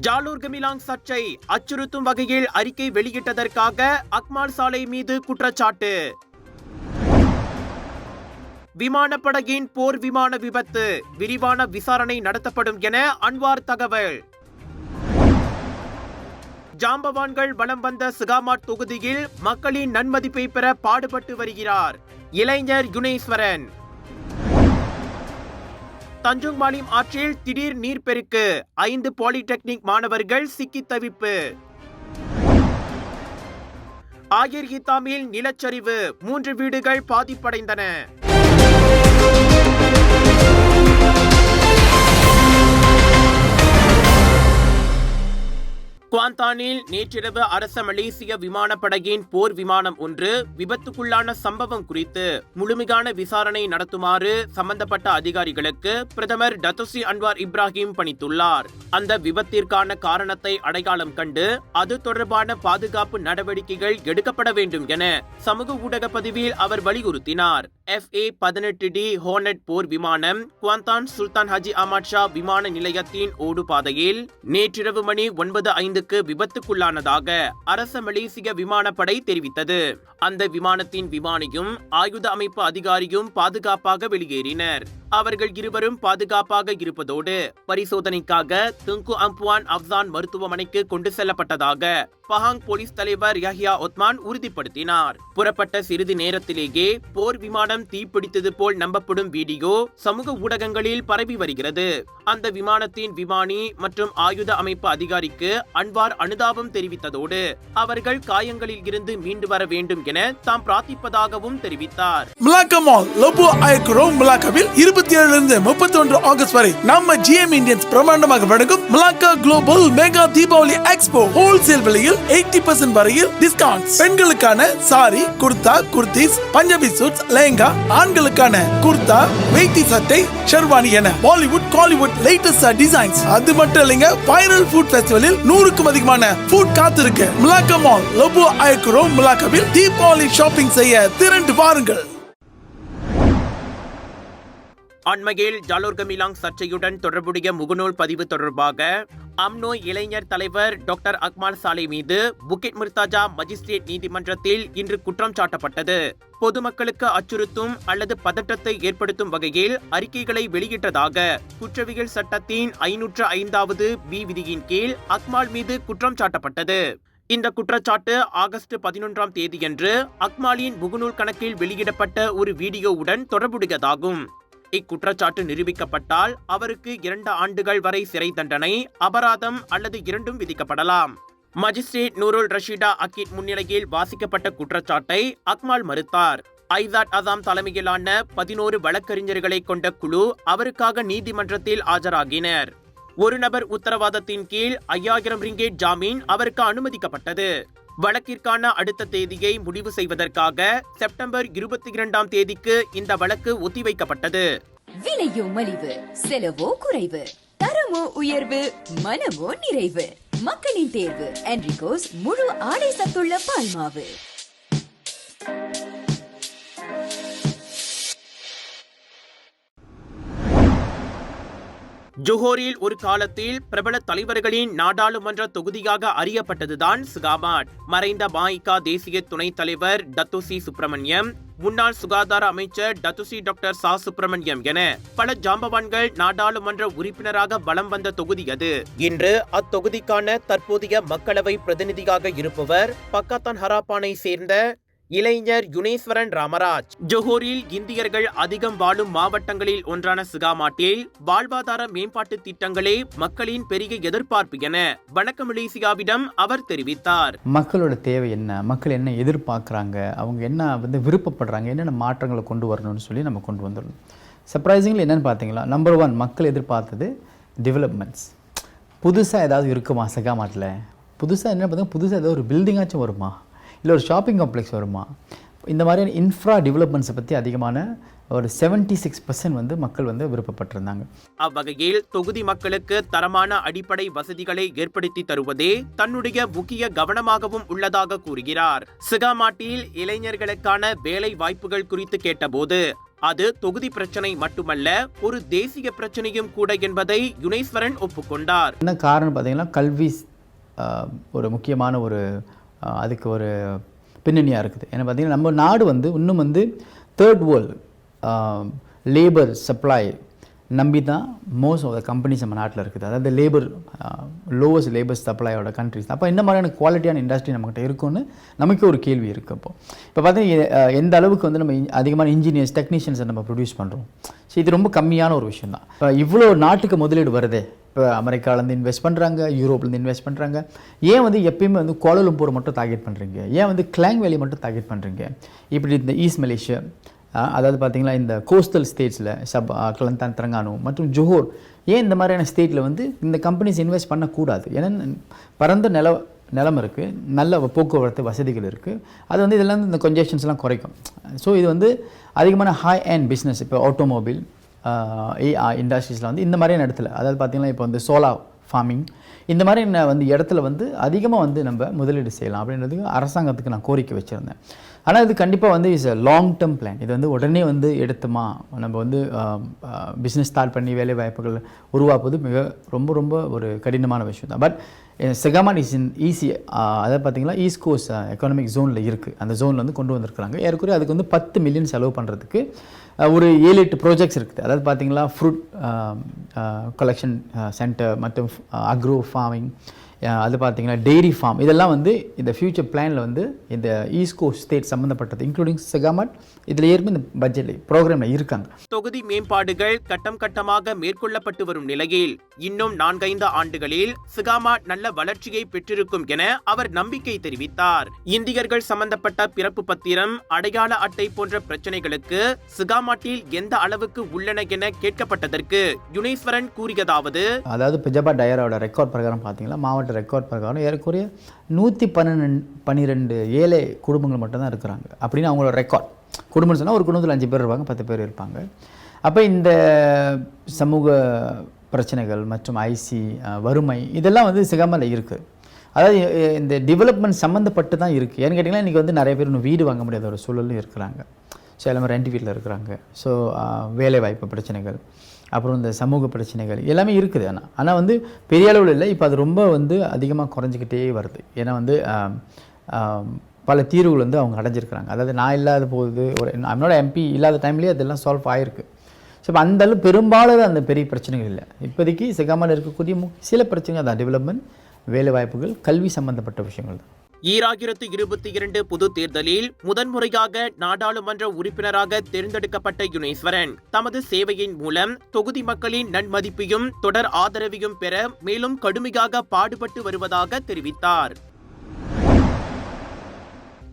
ஜாலூர் கமிலாங் சர்ச்சை அச்சுறுத்தும் வகையில் அறிக்கை வெளியிட்டதற்காக அக்மால் சாலை மீது குற்றச்சாட்டு. விமானப்படையின் போர் விமான விபத்து விரிவான விசாரணை நடத்தப்படும் என அன்வார் தகவல். ஜாம்பவான்கள் வலம் வந்த சிகாமாட் தொகுதியில் மக்களின் நன்மதிப்பை பெற பாடுபட்டு வருகிறார் இளைஞர் யுனேஸ்வரன். தஞ்சுங் மாலிம் ஆற்றில் திடீர் நீர்ப்பெருக்கு. ஐந்து பாலிடெக்னிக் மாணவர்கள் சிக்கி தவிப்பு. ஆகிர் ஹித்தாமில் நிலச்சரிவு. மூன்று வீடுகள் பாதிப்படைந்தன. குவாந்தானில் நேற்றிரவு அரச மலேசிய விமானப்படையின் போர் விமானம் ஒன்று விபத்துக்குள்ளான சம்பவம் குறித்து முழுமையான விசாரணை நடத்துமாறு சம்பந்தப்பட்ட அதிகாரிகளுக்கு பிரதமர் டத்துசி அன்வார் இப்ராஹிம் பணித்துள்ளார். அந்த விபத்திற்கான காரணத்தை அடையாளம் கண்டு அது தொடர்பான பாதுகாப்பு நடவடிக்கைகள் எடுக்கப்பட வேண்டும் என சமூக ஊடக பதிவில் அவர் வலியுறுத்தினார். எஃப் ஏ பதினெட்டு டி ஹோனட் போர் விமானம் Kuantan Sultan Haji Ahmad Shah விமான நிலையத்தின் ஓடு பாதையில் நேற்றிரவு மணி ஒன்பது ஐந்து ஐந்துக்கு விபத்துக்குள்ளானதாக அரச மலேசிய விமானப்படை தெரிவித்தது. அந்த விமானத்தின் விமானியும் ஆயுத அமைப்பு அதிகாரியும் பாதுகாப்பாக வெளியேறினர். அவர்கள் இருவரும் பாதுகாப்பாக இருப்பதோடு பரிசோதனைக்காக துங்கு அம்புவான் அப்சான் மருத்துவமனைக்கு கொண்டு செல்லப்பட்டதாக பஹாங் போலீஸ் தலைவர் யஹ்யா ஒத்மான் உறுதிப்படுத்தினார். புறப்பட்ட சிறிது நேரத்திலேயே போர் விமானம் தீப்பிடித்தது போல் நம்பப்படும் வீடியோ சமூக ஊடகங்களில் பரவி வருகிறது. அந்த விமானத்தின் விமானி மற்றும் ஆயுத அமைப்பு அதிகாரிக்கு அன்வார் அனுதாபம் தெரிவித்ததோடு அவர்கள் காயங்களில் இருந்து மீண்டு வர வேண்டும் என தாம் பிரார்த்திப்பதாகவும் தெரிவித்தார். மிலாக்கா மால் ஐக்ரோ மிலாக்காவில் இருபத்தி ஏழுல இருந்து முப்பத்தி ஒன்று ஆகஸ்ட் வரை நம்ம ஜிஎம் இந்தியன்ஸ் பிரமாண்டமாக வழங்கும் Melaka global mega Deepavali expo wholesale விலையில் எயிட்டி பர்சன்ட் வரையில் டிஸ்கவுண்ட் பெண்களுக்கான சாரி குர்தா குர்தீஸ் பஞ்சாபி சூட்ஸ் லெஹங்கா ஆண்களுக்கான குர்தா வெயிட்டி சட்டை ஷெர்வானி என பாலிவுட் காலிவுட் லேட்டஸ்ட் டிசைன்ஸ் அது மட்டும் இல்லைங்க வைரல் ஃபுட் ஃபெஸ்டிவலில் நூறுக்கும் அதிகமான ஃபுட் காத்திருக்கு. மிலாக்கா மால் லோபோ ஐக்ரோ மிலாக்காவில் தீபாவளி ஷாப்பிங் செய்ய திரண்டு வாருங்கள். அண்மையில் ஜாலோர் கமிலாங் சர்ச்சையுடன் தொடர்புடைய முகநூல் பதிவு தொடர்பாக அம்னோ இளைஞர் தலைவர் டாக்டர் அக்மால் சாலை மீது புக்கிட் மிர்தாஜா மஜிஸ்ட்ரேட் நீதிமன்றத்தில் இன்று குற்றம் சாட்டப்பட்டது. பொதுமக்களுக்கு அச்சுறுத்தும் அல்லது பதற்றத்தை ஏற்படுத்தும் வகையில் அறிக்கைகளை வெளியிட்டதாக குற்றவியல் சட்டத்தின் ஐநூற்று ஐந்தாவது பி விதியின் கீழ் அக்மால் மீது குற்றம் சாட்டப்பட்டது. இந்த குற்றச்சாட்டு ஆகஸ்ட் பதினொன்றாம் தேதியன்று அக்மாலின் முகநூல் கணக்கில் வெளியிடப்பட்ட ஒரு வீடியோவுடன் தொடர்புடையதாகும். இக்குற்றச்சாட்டு நிரூபிக்கப்பட்டால் அவருக்கு இரண்டு ஆண்டுகள் வரை சிறை தண்டனை அபராதம் அல்லது இரண்டும் விதிக்கப்படலாம். மஜிஸ்ட்ரேட் நூருல் ரஷீடா அக்கீத் முன்னிலையில் வாசிக்கப்பட்ட குற்றச்சாட்டை அக்மால் மறுத்தார். ஐசாட் அசாம் தலைமையிலான பதினோரு வழக்கறிஞர்களை கொண்ட குழு அவருக்காக நீதிமன்றத்தில் ஆஜராகினர். ஒரு நபர் உத்தரவாதத்தின் கீழ் ஐயாயிரம் ரிங்கேட் ஜாமீன் அவருக்கு அனுமதிக்கப்பட்டது. வழக்கிற்கான அடுத்த தேதியை முடிவு செய்வதற்காக செப்டம்பர் இருபத்தி இரண்டாம் தேதிக்கு இந்த வழக்கு ஒத்திவைக்கப்பட்டது. விலையோ மலிவு செலவோ குறைவு தரமோ உயர்வு மனமோ நிறைவு. மக்களின் தேர்வு என்ரிகோஸ் முழு ஆடை சத்துள்ள பால்மாவு. ஜோஹோரில் ஒரு காலத்தில் பிரபல தலைவர்களின் நாடாளுமன்ற தொகுதியாக அறியப்பட்டதுதான் சுகாபாட் மறைந்த மாயிகா தேசிய துணைத் தலைவர் டத்துசி சுப்பிரமணியம் முன்னாள் சுகாதார அமைச்சர் டத்துசி டாக்டர் சா சுப்பிரமணியம் என பல ஜாம்பவான்கள் நாடாளுமன்ற உறுப்பினராக வலம் வந்த தொகுதி அது. இன்று அத்தொகுதிக்கான தற்போதைய மக்களவை பிரதிநிதியாக இருப்பவர் பக்காத்தான் ஹராப்பானை சேர்ந்த இளைஞர் யுனேஸ்வரன் ராமராஜ். ஜோஹோரில் இந்தியர்கள் அதிகம் வாழும் மாவட்டங்களில் ஒன்றான சிகாமாட்டில் வாழ்வாதார மேம்பாட்டு திட்டங்களே மக்களின் பெரிய எதிர்பார்ப்பு என வணக்க மலேசியாவிடம் அவர் தெரிவித்தார். மக்களோட தேவை என்ன? மக்கள் என்ன எதிர்பார்க்குறாங்க? அவங்க என்ன வந்து விருப்பப்படுறாங்க? என்னென்ன மாற்றங்களை கொண்டு வரணும்னு சொல்லி நம்ம கொண்டு வந்துடணும். சர்ப்ரைசிங்லி என்னென்னு பார்த்தீங்களா? நம்பர் ஒன் மக்கள் எதிர்பார்த்தது டெவலப்மெண்ட்ஸ் புதுசாக ஏதாவது இருக்குமா சகாமாட்டில்? புதுசாக என்ன பார்த்தீங்கன்னா புதுசாக ஏதாவது ஒரு பில்டிங்காச்சும் வருமா? இல்லை ஒரு ஷாப்பிங் காம்ப்ளெக்ஸ் வருமா? இந்த மாதிரியான இன்ஃப்ரா டெவலப்மெண்ட்ஸை பற்றி அதிகமான ஒரு 76% சிக்ஸ் வந்து மக்கள் வந்து விருப்பப்பட்டிருந்தாங்க. அவ்வகையில் தொகுதி மக்களுக்கு தரமான அடிப்படை வசதிகளை ஏற்படுத்தி தருவதே தன்னுடைய முக்கிய கவனமாகவும் உள்ளதாக கூறுகிறார். சிகாமாட்டில் இளைஞர்களுக்கான வேலை வாய்ப்புகள் குறித்து கேட்டபோது அது தொகுதி பிரச்சனை மட்டுமல்ல ஒரு தேசிய பிரச்சனையும் கூட என்பதை யுனேஸ்வரன் ஒப்புக்கொண்டார். என்ன காரணம் பார்த்தீங்கன்னா கல்வி ஒரு முக்கியமான ஒரு அதுக்கு ஒரு பின்னணியாக இருக்குது. ஏன்னா பார்த்திங்கன்னா நம்ம நாடு வந்து இன்னும் வந்து தேர்ட் வேர்ல்டு லேபர் சப்ளை நம்பி தான் மோஸ்ட் ஆஃப் த கம்பெனிஸ் நம்ம நாட்டில் இருக்குது. அதாவது லேபர் லோவஸ்ட் லேபர் சப்ளையோட கண்ட்ரிஸ் அப்போ இந்த மாதிரியான குவாலிட்டியான இண்டஸ்ட்ரி நம்மகிட்ட இருக்குன்னு நமக்கு ஒரு கேள்வி இருக்குது அப்போ. இப்போ பார்த்தீங்கன்னா எந்த அளவுக்கு வந்து நம்ம அதிகமான இன்ஜினியர்ஸ் டெக்னீஷியன்ஸை நம்ம ப்ரொடியூஸ் பண்ணுறோம் ஸோ இது ரொம்ப கம்மியான ஒரு விஷயம் தான் இப்போ இவ்வளோ நாட்டுக்கு முதலீடு வருதே இப்போ அமெரிக்காவிலேருந்து இன்வெஸ்ட் பண்ணுறாங்க யூரோப்லேருந்து இன்வெஸ்ட் பண்ணுறாங்க ஏன் வந்து எப்பயுமே வந்து கோலலும்பூர் மட்டும் டார்கெட் பண்ணுறீங்க ஏன் வந்து கிளாங் வேலி மட்டும் டார்கெட் பண்ணுறீங்க இப்படி இந்த ஈஸ்ட் மலேசியா அதாவது பார்த்தீங்கன்னா இந்த கோஸ்டல் ஸ்டேட்ஸில் சப் அஹ், கிளந்தான் திரங்கானு மற்றும் ஜோஹோர் ஏன் இந்த மாதிரியான ஸ்டேட்டில் வந்து இந்த கம்பெனிஸ் இன்வெஸ்ட் பண்ணக்கூடாது? ஏன்னா பரந்த நில நிலம் இருக்குது நல்ல போக்குவரத்து வசதிகள் இருக்குது அது வந்து இதெல்லாம் இந்த கொஞ்சேஷன்ஸ்லாம் குறைக்கும். ஸோ இது வந்து அதிகமான ஹை அண்ட் பிஸ்னஸ் இப்போ ஆட்டோமொபைல் இண்டஸ்ட்ரீஸில் வந்து இந்த மாதிரியான இடத்துல அதாவது பார்த்தீங்கன்னா இப்போ வந்து சோலா ஃபார்மிங் இந்த மாதிரி ந- வந்து இடத்துல வந்து அதிகமாக வந்து நம்ம முதலீடு செய்யலாம் அப்படின்றதுக்கு அரசாங்கத்துக்கு நான் கோரிக்கை வச்சுருந்தேன். ஆனால் இது கண்டிப்பாக வந்து is a long term plan இது வந்து உடனே வந்து எடுத்துமா? நம்ம வந்து பிஸ்னஸ் ஸ்டார்ட் பண்ணி வேலை வாய்ப்புகள் உருவாக்குவது மிக ரொம்ப ரொம்ப ஒரு கடினமான விஷயம் தான் but Segamat is in easy அதாவது பார்த்தீங்கன்னா ஈஸ்ட் கோஸ்ட் எக்கனாமிக் ஜோனில் இருக்குது அந்த ஜோனில் வந்து கொண்டு வந்திருக்கிறாங்க. ஏற்கனவே அதுக்கு வந்து பத்து மில்லியன் செலவு பண்ணுறதுக்கு ஒரு ஏழு எட்டு ப்ராஜெக்ட்ஸ் இருக்குது. அதாவது பார்த்திங்கன்னா ஃப்ரூட் கலெக்ஷன் சென்டர் மற்றும் அக்ரோ ஃபார்மிங் அது பார்த்தீங்கன்னா டெய்ரி ஃபார்ம் இதெல்லாம் வந்து இந்த ஃபியூச்சர் பிளானில் வந்து இந்த ஈஸ்ட் கோஸ்ட் ஸ்டேட் சம்மந்தப்பட்டது இன்க்ளூடிங் செகாமட் இதில் ஏற்கனவே இந்த பட்ஜெட்டில் ப்ரோக்ராமில் இருக்காங்க. தொகுதி மேம்பாடுகள் கட்டம் கட்டமாக மேற்கொள்ளப்பட்டு வரும் நிலையில் இன்னும் நான்கைந்து ஆண்டுகளில் சிகாமா நல்ல வளர்ச்சியை பெற்றிருக்கும் என அவர் நம்பிக்கை தெரிவித்தார். இந்தியர்கள் சம்பந்தப்பட்ட பிறப்பு பத்திரம் அடையாள அட்டை போன்ற பிரச்சனைகளுக்கு சிகாமாட்டில் எந்த அளவுக்கு உள்ளன என கேட்கப்பட்டதற்கு யுனேஸ்வரன் கூறியதாவது அதாவது பிஜபா டயரோட ரெக்கார்ட் பிரகாரம் பார்த்தீங்கன்னா மாவட்ட ரெக்கார்ட் பிரகாரம் ஏறக்குறைய நூற்றி பன்னெண்டு பன்னிரெண்டு ஏழை குடும்பங்கள் மட்டும்தான் இருக்கிறாங்க. அப்படின்னு அவங்களோட ரெக்கார்ட் குடும்பம்னு சொன்னால் ஒரு குடும்பத்தில் அஞ்சு பேர் இருப்பாங்க பத்து பேர் இருப்பாங்க. அப்போ இந்த சமூக பிரச்சனைகள் மற்றும் ஐசி வறுமை இதெல்லாம் வந்து சிகாமல் இருக்குது அதாவது இந்த டெவலப்மெண்ட் சம்மந்தப்பட்டு தான் இருக்குது ஏன்னு கேட்டிங்கன்னா இன்றைக்கி வந்து நிறைய பேர் இன்னும் வீடு வாங்க முடியாத ஒரு சூழலும் இருக்கிறாங்க. ஸோ எல்லாமே ரெண்ட் வீட்டில் இருக்கிறாங்க. ஸோ வேலை வாய்ப்பு பிரச்சனைகள். அப்புறம் இந்த சமூக பிரச்சனைகள் எல்லாமே இருக்குது. ஆனால் ஆனால் வந்து பெரிய அளவில் இல்லை. இப்போ அது ரொம்ப வந்து அதிகமாக குறைஞ்சிக்கிட்டே வருது. ஏன்னா வந்து பல தீர்வுகள் வந்து அவங்க அடைஞ்சிருக்கிறாங்க. அதாவது நான் இல்லாத போகுது ஒரு நம்மளோட எம்பி இல்லாத டைம்லேயே அதெல்லாம் சால்வ் ஆகிருக்கு ஸோ இப்போ அந்த அளவு பெரும்பாலும் அந்த பெரிய பிரச்சனைகள் இல்லை. இப்போதைக்கு சிகாமல் இருக்கக்கூடிய மு- சில பிரச்சனைகள் தான். டெவலப்மெண்ட் வேலை வாய்ப்புகள் கல்வி சம்மந்தப்பட்ட விஷயங்கள் தான். ஈராயிரத்து இருபத்தி இரண்டு பொது தேர்தலில் முதன்முறையாக நாடாளுமன்ற உறுப்பினராக தேர்ந்தெடுக்கப்பட்ட யுனேஸ்வரன். தமது சேவையின் மூலம் தொகுதி மக்களின் நன்மதிப்பையும் தொடர் ஆதரவையும் பெற மேலும் கடுமையாக பாடுபட்டு வருவதாக தெரிவித்தார்.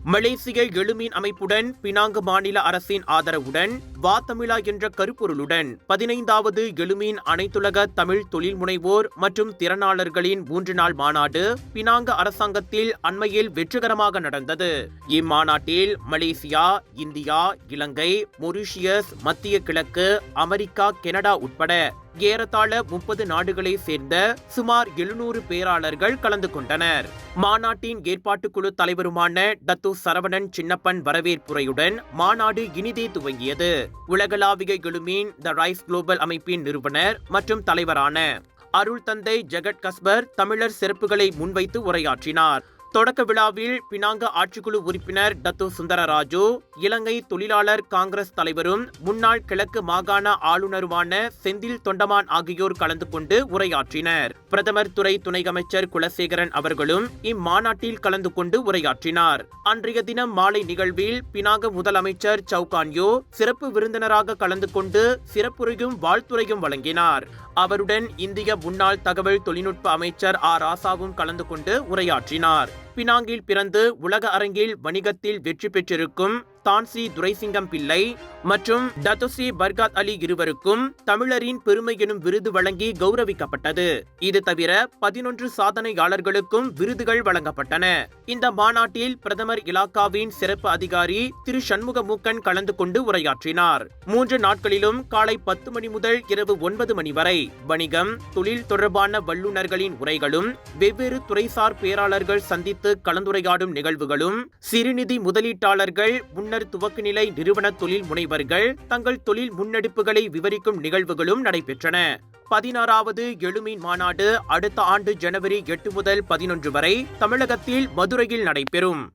மலேசிய எழுமீன் அமைப்புடன் பினாங்கு மாநில அரசின் ஆதரவுடன் வா தமிழா என்ற கருப்பொருளுடன் பதினைந்தாவது எழுமீன் அனைத்துலக தமிழ் தொழில் முனைவோர் மற்றும் திறனாளர்களின் மூன்று நாள் மாநாடு பினாங்கு அரசாங்கத்தில் அண்மையில் வெற்றிகரமாக நடந்தது. இம்மாநாட்டில் மலேசியா இந்தியா இலங்கை மொரிஷியஸ் மத்திய கிழக்கு அமெரிக்கா கனடா உட்பட ஏறத்தாழ முப்பது நாடுகளை சேர்ந்த சுமார் எழுநூறு பேராளர்கள் கலந்து கொண்டனர். மாநாட்டின் ஏற்பாட்டுக்குழு தலைவருமான டத்து சரவணன் சின்னப்பன் வரவேற்புரையுடன் மாநாடு இனிதே துவங்கியது. உலகளாவிய எழுமீன் த ரைஸ் குளோபல் அமைப்பின் நிறுவனர் மற்றும் தலைவரான? அருள் தந்தை ஜெகட் கஸ்பர் தமிழர் சிறப்புகளை முன்வைத்து உரையாற்றினார். தொடக்க விழாவில் பினாங்க ஆட்சிக்குழு உறுப்பினர் டத்து சுந்தரராஜு இலங்கை தொழிலாளர் காங்கிரஸ் தலைவரும் முன்னாள் கிழக்கு மாகாண ஆளுநருமான செந்தில் தொண்டமான் ஆகியோர் கலந்து கொண்டு உரையாற்றினர். பிரதமர் துறை துணை அமைச்சர் குலசேகரன் அவர்களும் இம்மாநாட்டில் கலந்து கொண்டு உரையாற்றினார். அன்றைய தினம் மாலை நிகழ்வில் பினாங்க முதலமைச்சர் சவுகான்யோ சிறப்பு விருந்தினராக கலந்து கொண்டு சிறப்புரையும் வாழ்த்துரையும் வழங்கினார். அவருடன் இந்திய முன்னாள் தகவல் தொழில்நுட்ப அமைச்சர் ஆர் ராசாவும் கலந்து கொண்டு உரையாற்றினார். பினாங்கில் பிறந்து உலக அரங்கில் வணிகத்தில் வெற்றி பெற்றிருக்கும் தான்சி துரைசிங்கம் பிள்ளை மற்றும் டத்துஸ்ரீ பர்காத் அலி இருவருக்கும் தமிழரின் பெருமை எனும் விருது வழங்கி கௌரவிக்கப்பட்டது. இது தவிர பதினொன்று சாதனையாளர்களுக்கும் விருதுகள் வழங்கப்பட்டன. இந்த மாநாட்டில் பிரதமர் இலாக்காவின் சிறப்பு அதிகாரி திரு சண்முகமூக்கன் கலந்து கொண்டு உரையாற்றினார். மூன்று நாட்களிலும் காலை பத்து மணி முதல் இரவு ஒன்பது மணி வரை வணிகம் தொழில் தொடர்பான வல்லுநர்களின் உரைகளும் வெவ்வேறு துறைசார் பேராளர்கள் சந்தித்து கலந்துரையாடும் நிகழ்வுகளும் சிறுநிதி முதலீட்டாளர்கள் முன்னர் துவக்க துவக்கநிலை நிறுவன தொழில் முனைவர்கள் தங்கள் தொழில் முன்னெடுப்புகளை விவரிக்கும் நிகழ்வுகளும் நடைபெற்றன. பதினாறாவது எழுமீன் மாநாடு அடுத்த ஆண்டு ஜனவரி எட்டு முதல் பதினொன்று வரை தமிழகத்தில் மதுரையில் நடைபெறும்.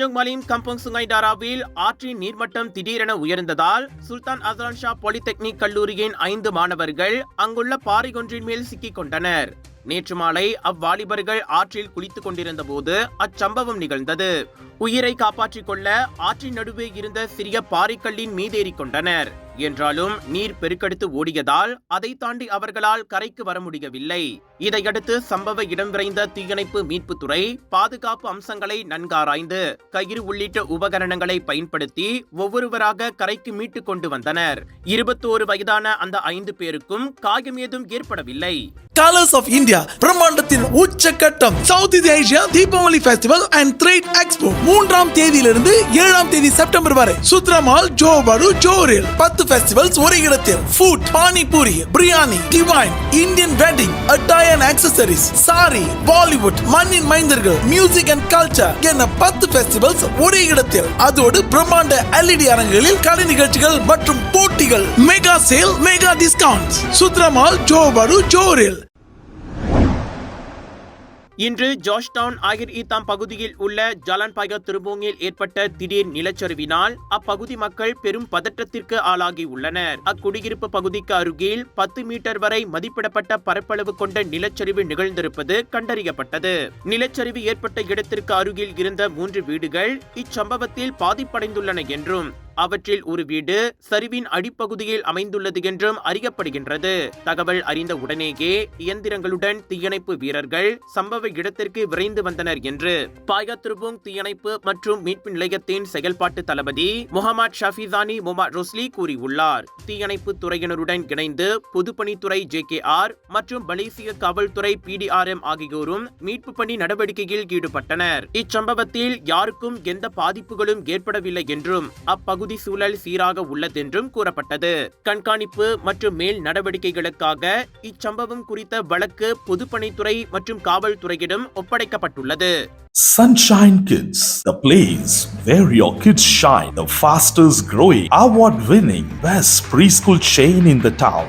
தஞ்சோங் மலிம் கம்பங் சுங்கை டாராவில் ஆற்றின் நீர்மட்டம் திடீரென உயர்ந்ததால் சுல்தான் அசலான் ஷா பாலிடெக்னிக் கல்லூரியின் ஐந்து மாணவர்கள் அங்குள்ள பாறை ஒன்றின் மேல் சிக்கிக் கொண்டனர். நேற்று மாலை அவ்வாலிபர்கள் ஆற்றில் குளித்துக் கொண்டிருந்த போது அச்சம்பவம் நிகழ்ந்தது. உயிரை காப்பாற்றிக் கொள்ள ஆற்றின் நடுவே இருந்த சிறிய பாறைக்கல்லின் மீதேறிக் கொண்டனர் என்றாலும் நீர் பெருக்கெடுத்து ஓடியதால் அதை தாண்டி அவர்களால் கரைக்கு வர முடியவில்லை. இதையடுத்து சம்பவ இடம் விரைந்த தீயணைப்பு மீட்புத்துறை பாதுகாப்பு அம்சங்களை நன்காராய்ந்து கயிறு உள்ளிட்ட உபகரணங்களை பயன்படுத்தி ஒவ்வொருவராக கரைக்கு மீட்டுக் கொண்டு வந்தனர். இருபத்தோரு வயதான அந்த ஐந்து பேருக்கும் காயம் ஏதும் ஏற்படவில்லை. கலர்ஸ் ஆஃப் இந்தியா பிரம்மாண்டத்தின் உச்சகட்டம் south India Asia Deepavali festival and trade expo மூன்றாம் தேதியிலிருந்து ஏழாம் தேதி செப்டம்பர் வரை சுத்ரமால் ஜோபடு ஜோரில். பத்து ஃபெஸ்டிவல்ஸ் ஒரே இடத்தில். Food panipuri biryani divine Indian wedding attire and accessories sari Bollywood மண்ணின் மைந்தர்கள் மியூசிக் அண்ட் கல்ச்சர் என பத்து ஃபெஸ்டிவல்ஸ் ஒரே இடத்தில். அதோடு பிரம்மாண்ட எல்இடி அரங்குகளில் கலை நிகழ்ச்சிகள் மற்றும் போட்டிகள் மெகா சேல் மெகா டிஸ்கவுண்ட் சுத்ரமால் ஜோபடு ஜோரில். இன்று ஜார்ஜ்டவுன் ஆகிர் ஈத்தாம் பகுதியில் உள்ள ஜலான்பாயா திருபூங்கில் ஏற்பட்ட திடீர் நிலச்சரிவினால் அப்பகுதி மக்கள் பெரும் பதற்றத்திற்கு ஆளாகி உள்ளனர். அக்குடியிருப்பு பகுதிக்கு அருகில் பத்து மீட்டர் வரை மதிப்பிடப்பட்ட பரப்பளவு கொண்ட நிலச்சரிவு நிகழ்ந்திருப்பது கண்டறியப்பட்டது. நிலச்சரிவு ஏற்பட்ட இடத்திற்கு அருகில் இருந்த மூன்று வீடுகள் இச்சம்பவத்தில் பாதிப்படைந்துள்ளன என்றும் அவற்றில் ஒரு வீடு சரிவின் அடிப்பகுதியில் அமைந்துள்ளது என்றும் அறியப்படுகின்றது. தகவல் அறிந்த உடனேயே இயந்திரங்களுடன் தீயணைப்பு வீரர்கள் சம்பவ இடத்திற்கு விரைந்து வந்தனர் என்று பாயத்ருபுங் தீயணைப்பு மற்றும் மீட்பு நிலையத்தின் செயல்பாட்டு தளபதி முகமது ஷஃபிசானி முமா ரொஸ்லி கூறியுள்ளார். தீயணைப்பு துறையினருடன் இணைந்து பொதுப்பணித்துறை ஜே கே ஆர் மற்றும் மலேசிய காவல்துறை பிடிஆர்எம் ஆகியோரும் மீட்பு பணி நடவடிக்கையில் ஈடுபட்டனர். இச்சம்பவத்தில் யாருக்கும் எந்த பாதிப்புகளும் ஏற்படவில்லை என்றும் அப்பகுதி பகுதி சூழல் சீராக உள்ளதென்றும் கூறப்பட்டது கண்காணிப்பு மற்றும் மேல் நடவடிக்கைகளுக்காக இச்சம்பவம் குறித்த வழக்கு பொதுப்பணித்துறை மற்றும் காவல்துறையிடம் ஒப்படைக்கப்பட்டுள்ளது Sunshine Kids, the place where your kids shine, the fastest growing, award winning, best preschool chain in the town.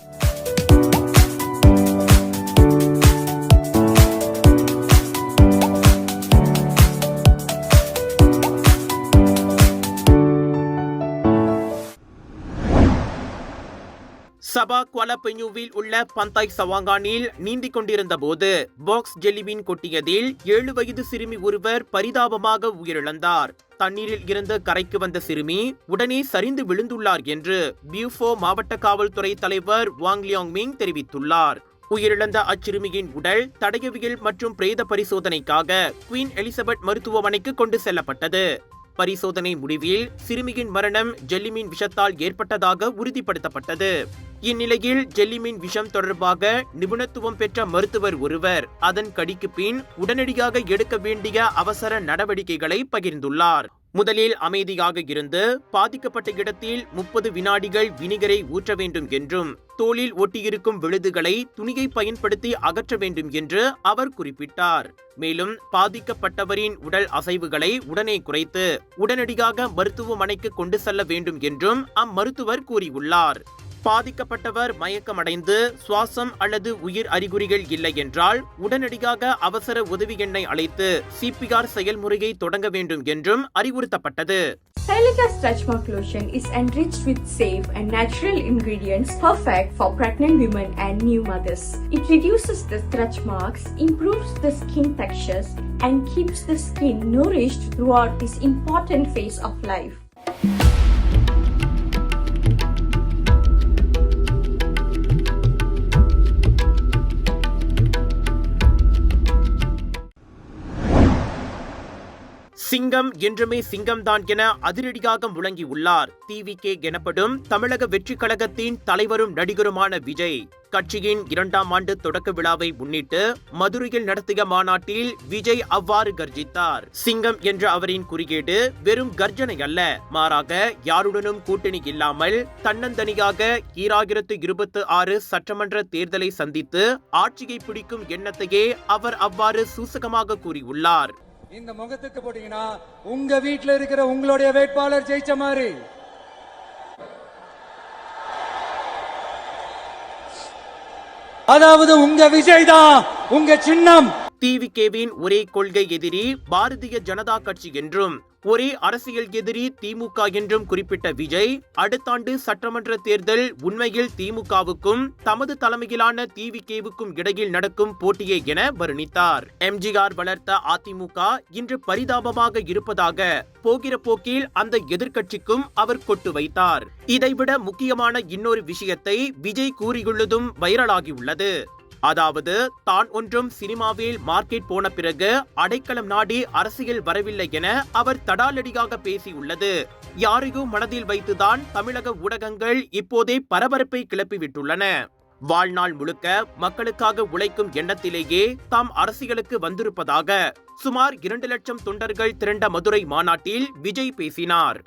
சபா குவாலபெஞ்சுவில் உள்ள பந்தாய் சவாங்கானில் நீந்திக் கொண்டிருந்த போது பாக்ஸ் ஜெல்லிபீன் கொட்டியதில் ஏழு வயது சிறுமி ஒருவர் பரிதாபமாக உயிரிழந்தார். தண்ணீரில் இருந்து கரைக்கு வந்த சிறுமி உடனே சரிந்து விழுந்துள்ளார் என்று பியூஃபோ மாவட்ட காவல்துறை தலைவர் வாங் லியாங் மிங் தெரிவித்துள்ளார். உயிரிழந்த அச்சிறுமியின் உடல் தடயவியல் மற்றும் பிரேத பரிசோதனைக்காக குவீன் எலிசபெத் மருத்துவமனைக்கு கொண்டு செல்லப்பட்டது. பரிசோதனை முடிவில் சிறுமியின் மரணம் ஜெல்லிமீன் விஷத்தால் ஏற்பட்டதாக உறுதிப்படுத்தப்பட்டது. இந்நிலையில் ஜெல்லிமீன் விஷம் தொடர்பாக நிபுணத்துவம் பெற்ற மருத்துவர் ஒருவர் அதன் கடிக்கு பின் உடனடியாக எடுக்க வேண்டிய அவசர நடவடிக்கைகளை பகிர்ந்துள்ளார். முதலில் அமைதியாக இருந்து பாதிக்கப்பட்ட இடத்தில் முப்பது வினாடிகள் வினிகரை ஊற்ற வேண்டும் என்றும் தோலில் ஒட்டியிருக்கும் விழுதுகளை துணியை பயன்படுத்தி அகற்ற வேண்டும் என்று அவர் குறிப்பிட்டார். மேலும் பாதிக்கப்பட்டவரின் உடல் அசைவுகளை உடனே குறைத்து உடனடியாக மருத்துவமனைக்கு கொண்டு செல்ல வேண்டும் என்றும் அம்மருத்துவர் கூறியுள்ளார். பாதிக்கப்பட்டவர் மயக்கமடைந்து சுவாசம் அல்லது உயிர் அறிகுறிகள் இல்லை என்றால் உடனடியாக அவசர உதவி எண்ணை அழைத்து சிபிஆர் செயல்முறையை தொடங்க வேண்டும் என்றும் அறிவுறுத்தப்பட்டது Celica Stretch Mark Lotion is enriched with safe and natural ingredients perfect for pregnant women and new mothers. It reduces the stretch marks, improves the skin textures, and keeps the skin nourished throughout this important phase of life. சிங்கம் என்றுமே சிங்கம்தான் என அதிரடியாக முழங்கியுள்ளார் TVK எனப்படும் தமிழக வெற்றி கழகத்தின் தலைவரும் நடிகருமான விஜய். கட்சியின் இரண்டாம் ஆண்டு தொடக்க விழாவை முன்னிட்டு மதுரையில் நடத்திய மாநாட்டில் விஜய் அவ்வாறு கர்ஜித்தார். சிங்கம் என்ற அவரின் குறியீடு வெறும் கர்ஜனை அல்ல. மாறாக யாருடனும் கூட்டணி இல்லாமல் தன்னந்தனியாக ஈராயிரத்து இருபத்தி ஆறு சட்டமன்ற தேர்தலை சந்தித்து ஆட்சியை பிடிக்கும் எண்ணத்தையே அவர் அவ்வாறு சூசகமாக கூறியுள்ளார். இந்த முகத்துக்கு போட்டீங்கன்னா உங்க வீட்டில் இருக்கிற உங்களுடைய வேட்பாளர் ஜெயிச்ச மாதிரி. அதாவது உங்க விஜய் தான் உங்க சின்னம். டிவிகேவின் ஒரே கொள்கை எதிரி பாரதிய ஜனதா கட்சி என்றும் ஒரே அரசியல் எதிரி திமுக என்றும் குறிப்பிட்ட விஜய் அடுத்த ஆண்டு சட்டமன்ற தேர்தல் உண்மையில் திமுகவுக்கும் தமது தலைமையிலான டிவிகேவுக்கும் இடையில் நடக்கும் போட்டியே என வர்ணித்தார். எம்ஜிஆர் வளர்த்த அதிமுக இன்று பரிதாபமாக இருப்பதாக போகிற போக்கில் அந்த எதிர்க்கட்சிக்கும் அவர் கொட்டு வைத்தார். இதைவிட முக்கியமான இன்னொரு விஷயத்தை விஜய் கூறியுள்ளதும் வைரலாகியுள்ளது. அதாவது தான் ஒன்றும் சினிமாவில் மார்க்கெட் போன பிறகு அடைக்கலம் நாடி அரசியல் வரவில்லை என அவர் தடாலடியாக பேசியுள்ளது. யாரையும் மனதில் வைத்துதான் தமிழக ஊடகங்கள் இப்போதே பரபரப்பை கிளப்பிவிட்டுள்ளன. வாழ்நாள் முழுக்க மக்களுக்காக உழைக்கும் எண்ணத்திலேயே தாம் அரசியலுக்கு வந்திருப்பதாக சுமார் இரண்டு லட்சம் தொண்டர்கள் திரண்ட மதுரை மாநாட்டில் விஜய் பேசினார்.